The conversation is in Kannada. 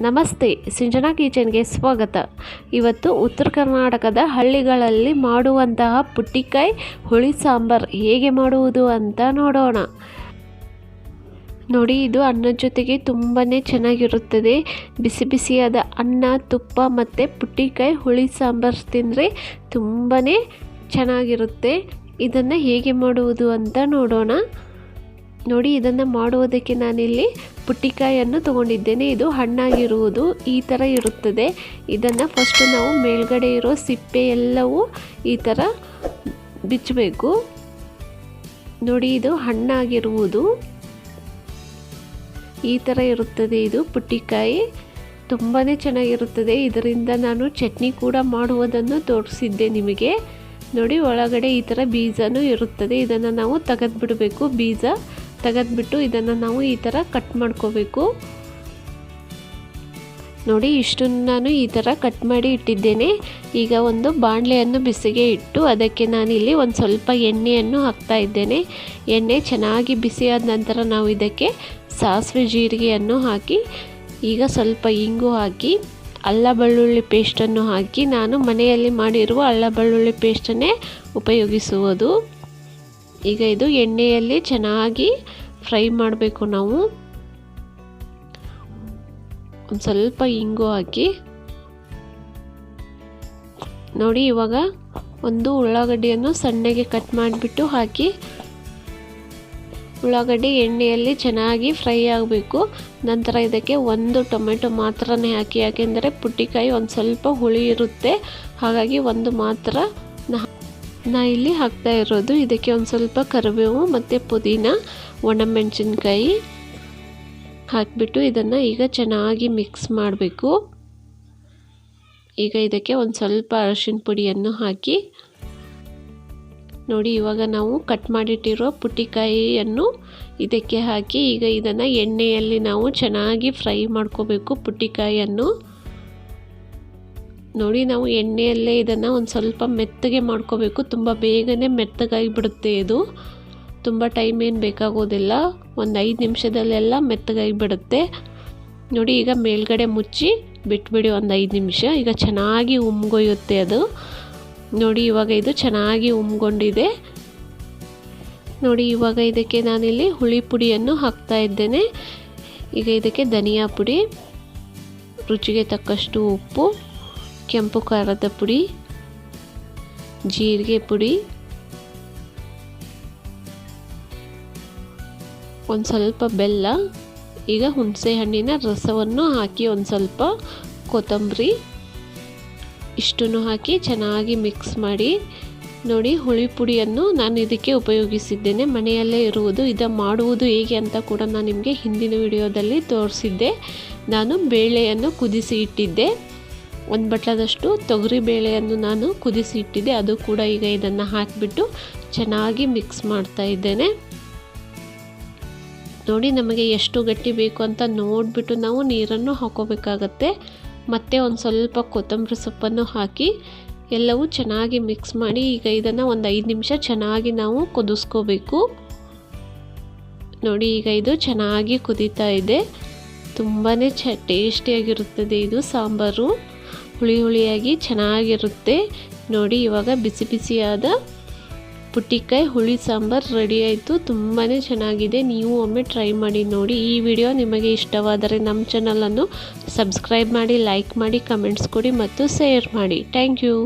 ನಮಸ್ತೆ ಸಿಂಜನಾ ಕಿಚನ್ಗೆ ಸ್ವಾಗತ. ಇವತ್ತು ಉತ್ತರ ಕರ್ನಾಟಕದ ಹಳ್ಳಿಗಳಲ್ಲಿ ಮಾಡುವಂತಹ ಪುಟ್ಟಿಕಾಯಿ ಹುಳಿ ಸಾಂಬಾರ್ ಹೇಗೆ ಮಾಡುವುದು ಅಂತ ನೋಡೋಣ. ನೋಡಿ, ಇದು ಅನ್ನದ ಜೊತೆಗೆ ತುಂಬಾ ಚೆನ್ನಾಗಿರುತ್ತದೆ. ಬಿಸಿ ಬಿಸಿಯಾದ ಅನ್ನ, ತುಪ್ಪ ಮತ್ತು ಪುಟ್ಟಿಕಾಯಿ ಹುಳಿ ಸಾಂಬಾರು ತಿಂದರೆ ತುಂಬಾ ಚೆನ್ನಾಗಿರುತ್ತೆ. ಇದನ್ನು ಹೇಗೆ ಮಾಡುವುದು ಅಂತ ನೋಡೋಣ. ನೋಡಿ, ಇದನ್ನು ಮಾಡುವುದಕ್ಕೆ ನಾನಿಲ್ಲಿ ಪುಟ್ಟಿಕಾಯನ್ನು ತೊಗೊಂಡಿದ್ದೇನೆ. ಇದು ಹಣ್ಣಾಗಿರುವುದು ಈ ಥರ ಇರುತ್ತದೆ. ಇದನ್ನು ಫಸ್ಟು ನಾವು ಮೇಲ್ಗಡೆ ಇರೋ ಸಿಪ್ಪೆ ಎಲ್ಲವೂ ಈ ಥರ ಬಿಚ್ಚಬೇಕು. ನೋಡಿ, ಇದು ಹಣ್ಣಾಗಿರುವುದು. ಈ ಥರ ಇರುತ್ತದೆ ಇದು ಪುಟ್ಟಿಕಾಯಿ. ತುಂಬಾ ಚೆನ್ನಾಗಿರುತ್ತದೆ. ಇದರಿಂದ ನಾನು ಚಟ್ನಿ ಕೂಡ ಮಾಡುವುದನ್ನು ತೋರಿಸಿದ್ದೆ ನಿಮಗೆ. ನೋಡಿ, ಒಳಗಡೆ ಈ ಥರ ಬೀಜನೂ ಇರುತ್ತದೆ. ಇದನ್ನು ನಾವು ತೆಗೆದುಬಿಡಬೇಕು. ಬೀಜ ತೆಗೆದ್ಬಿಟ್ಟು ಇದನ್ನು ನಾವು ಈ ಥರ ಕಟ್ ಮಾಡ್ಕೋಬೇಕು. ನೋಡಿ, ಇಷ್ಟನ್ನು ನಾನು ಈ ಥರ ಕಟ್ ಮಾಡಿ ಇಟ್ಟಿದ್ದೇನೆ. ಈಗ ಒಂದು ಬಾಣಲೆಯನ್ನು ಬಿಸಿಗೆ ಇಟ್ಟು ಅದಕ್ಕೆ ನಾನಿಲ್ಲಿ ಒಂದು ಸ್ವಲ್ಪ ಎಣ್ಣೆಯನ್ನು ಹಾಕ್ತಾ ಇದ್ದೇನೆ. ಎಣ್ಣೆ ಚೆನ್ನಾಗಿ ಬಿಸಿಯಾದ ನಂತರ ನಾವು ಇದಕ್ಕೆ ಸಾಸಿವೆ ಜೀರಿಗೆಯನ್ನು ಹಾಕಿ, ಈಗ ಸ್ವಲ್ಪ ಇಂಗು ಹಾಕಿ, ಅಲ್ಲ ಬೆಳ್ಳುಳ್ಳಿ ಪೇಸ್ಟನ್ನು ಹಾಕಿ ನಾನು ಮನೆಯಲ್ಲಿ ಮಾಡಿರುವ ಅಲ್ಲ ಬೆಳ್ಳುಳ್ಳಿ ಪೇಸ್ಟನ್ನೇ ಉಪಯೋಗಿಸುವುದು. ಈಗ ಇದು ಎಣ್ಣೆಯಲ್ಲಿ ಚೆನ್ನಾಗಿ ಫ್ರೈ ಮಾಡಬೇಕು ನಾವು. ಒಂದು ಸ್ವಲ್ಪ ಇಂಗು ಹಾಕಿ. ನೋಡಿ, ಇವಾಗ ಒಂದು ಉಳ್ಳಾಗಡ್ಡಿಯನ್ನು ಸಣ್ಣಗೆ ಕಟ್ ಮಾಡಿಬಿಟ್ಟು ಹಾಕಿ. ಉಳ್ಳಾಗಡ್ಡಿ ಎಣ್ಣೆಯಲ್ಲಿ ಚೆನ್ನಾಗಿ ಫ್ರೈ ಆಗಬೇಕು. ನಂತರ ಇದಕ್ಕೆ ಒಂದು ಟೊಮೆಟೊ ಮಾತ್ರನೇ ಹಾಕಿ, ಯಾಕೆಂದರೆ ಪುಟ್ಟಿಕಾಯಿ ಒಂದು ಸ್ವಲ್ಪ ಹುಳಿ ಇರುತ್ತೆ. ಹಾಗಾಗಿ ಒಂದು ಮಾತ್ರ ನಾ ಇಲ್ಲಿ ಹಾಕ್ತಾ ಇರೋದು. ಇದಕ್ಕೆ ಒಂದು ಸ್ವಲ್ಪ ಕರಿಬೇವು ಮತ್ತು ಪುದೀನ, ಒಣಮೆಣಸಿನ್ಕಾಯಿ ಹಾಕಿಬಿಟ್ಟು ಇದನ್ನು ಈಗ ಚೆನ್ನಾಗಿ ಮಿಕ್ಸ್ ಮಾಡಬೇಕು. ಈಗ ಇದಕ್ಕೆ ಒಂದು ಸ್ವಲ್ಪ ಅರಶಿನ ಪುಡಿಯನ್ನು ಹಾಕಿ ನೋಡಿ ಇವಾಗ ನಾವು ಕಟ್ ಮಾಡಿಟ್ಟಿರೋ ಪುಟ್ಟಿಕಾಯಿಯನ್ನು ಇದಕ್ಕೆ ಹಾಕಿ ಈಗ ಇದನ್ನು ಎಣ್ಣೆಯಲ್ಲಿ ನಾವು ಚೆನ್ನಾಗಿ ಫ್ರೈ ಮಾಡ್ಕೋಬೇಕು ಪುಟ್ಟಿಕಾಯಿಯನ್ನು ನೋಡಿ, ನಾವು ಎಣ್ಣೆಯಲ್ಲೇ ಇದನ್ನು ಒಂದು ಸ್ವಲ್ಪ ಮೆತ್ತಗೆ ಮಾಡ್ಕೋಬೇಕು. ತುಂಬ ಬೇಗನೆ ಮೆತ್ತಗಾಗಿ ಬಿಡುತ್ತೆ ಇದು. ತುಂಬ ಟೈಮ್ ಏನು ಬೇಕಾಗೋದಿಲ್ಲ. ಒಂದು ಐದು ನಿಮಿಷದಲ್ಲೆಲ್ಲ ಮೆತ್ತಗಾಗಿ ಬಿಡುತ್ತೆ. ನೋಡಿ, ಈಗ ಮೇಲ್ಗಡೆ ಮುಚ್ಚಿ ಬಿಟ್ಬಿಡಿ ಒಂದು ಐದು ನಿಮಿಷ. ಈಗ ಚೆನ್ನಾಗಿ ಉಮ್ಗೊಯ್ಯುತ್ತೆ ಅದು. ನೋಡಿ, ಇವಾಗ ಇದು ಚೆನ್ನಾಗಿ ಉಮ್ಗೊಂಡಿದೆ. ನೋಡಿ, ಇವಾಗ ಇದಕ್ಕೆ ನಾನಿಲ್ಲಿ ಹುಳಿ ಪುಡಿಯನ್ನು ಹಾಕ್ತಾ ಇದ್ದೇನೆ. ಈಗ ಇದಕ್ಕೆ ಧನಿಯಾ ಪುಡಿ, ರುಚಿಗೆ ತಕ್ಕಷ್ಟು ಉಪ್ಪು. ಕೆಂಪು ಖಾರದ ಪುಡಿ, ಜೀರಿಗೆ ಪುಡಿ, ಒಂದು ಸ್ವಲ್ಪ ಬೆಲ್ಲ, ಈಗ ಹುಣಸೆ ಹಣ್ಣಿನ ರಸವನ್ನು ಹಾಕಿ ಒಂದು ಸ್ವಲ್ಪ ಕೊತ್ತಂಬರಿ, ಇಷ್ಟನ್ನು ಹಾಕಿ ಚೆನ್ನಾಗಿ ಮಿಕ್ಸ್ ಮಾಡಿ. ನೋಡಿ, ಹುಳಿ ಪುಡಿಯನ್ನು ನಾನು ಇದಕ್ಕೆ ಉಪಯೋಗಿಸಿದ್ದೇನೆ. ಮನೆಯಲ್ಲೇ ಇರುವುದು, ಇದು ಮಾಡುವುದು ಹೇಗೆ ಅಂತ ಕೂಡ ನಾನು ನಿಮಗೆ ಹಿಂದಿನ ವಿಡಿಯೋದಲ್ಲಿ ತೋರಿಸಿದ್ದೆ. ನಾನು ಬೇಳೆಯನ್ನು ಕುದಿಸಿ ಇಟ್ಟಿದ್ದೆ. ಒಂದು ಬಟ್ಲದಷ್ಟು ತೊಗರಿ ಬೇಳೆಯನ್ನು ನಾನು ಕುದಿಸಿ ಇಟ್ಟಿದ್ದೆ. ಅದು ಕೂಡ ಈಗ ಇದನ್ನು ಹಾಕಿಬಿಟ್ಟು ಚೆನ್ನಾಗಿ ಮಿಕ್ಸ್ ಮಾಡ್ತಾ ಇದ್ದೇನೆ. ನೋಡಿ ನಮಗೆ ಎಷ್ಟು ಗಟ್ಟಿ ಬೇಕು ಅಂತ ನೋಡಿಬಿಟ್ಟು ನಾವು ನೀರನ್ನು ಹಾಕೋಬೇಕಾಗತ್ತೆ. ಮತ್ತು ಒಂದು ಸ್ವಲ್ಪ ಕೊತ್ತಂಬರಿ ಸೊಪ್ಪನ್ನು ಹಾಕಿ ಎಲ್ಲವೂ ಚೆನ್ನಾಗಿ ಮಿಕ್ಸ್ ಮಾಡಿ ಈಗ ಇದನ್ನು ಒಂದು ಐದು ನಿಮಿಷ ಚೆನ್ನಾಗಿ ನಾವು ಕುದಿಸ್ಕೋಬೇಕು. ನೋಡಿ ಈಗ ಇದು ಚೆನ್ನಾಗಿ ಕುದೀತಾ ಇದೆ. ತುಂಬಾ ಚ, ಟೇಸ್ಟಿಯಾಗಿರುತ್ತದೆ ಇದು ಸಾಂಬಾರು. ಹುಳಿ ಹುಳಿಯಾಗಿ ಚೆನ್ನಾಗಿರುತ್ತೆ. ನೋಡಿ, ಇವಾಗ ಬಿಸಿ ಬಿಸಿಯಾದ ಪುಟ್ಟಿಕಾಯಿ, ಹುಳಿ ಸಾಂಬಾರು ರೆಡಿ ಆಯಿತು. ತುಂಬಾ ಚೆನ್ನಾಗಿದೆ. ನೀವು ಒಮ್ಮೆ ಟ್ರೈ ಮಾಡಿ ನೋಡಿ. ಈ ವಿಡಿಯೋ ನಿಮಗೆ ಇಷ್ಟವಾದರೆ ನಮ್ಮ ಚಾನಲನ್ನು ಸಬ್ಸ್ಕ್ರೈಬ್ ಮಾಡಿ ಲೈಕ್ ಮಾಡಿ ಕಮೆಂಟ್ಸ್ ಕೊಡಿ ಮತ್ತು ಶೇರ್ ಮಾಡಿ. Thank you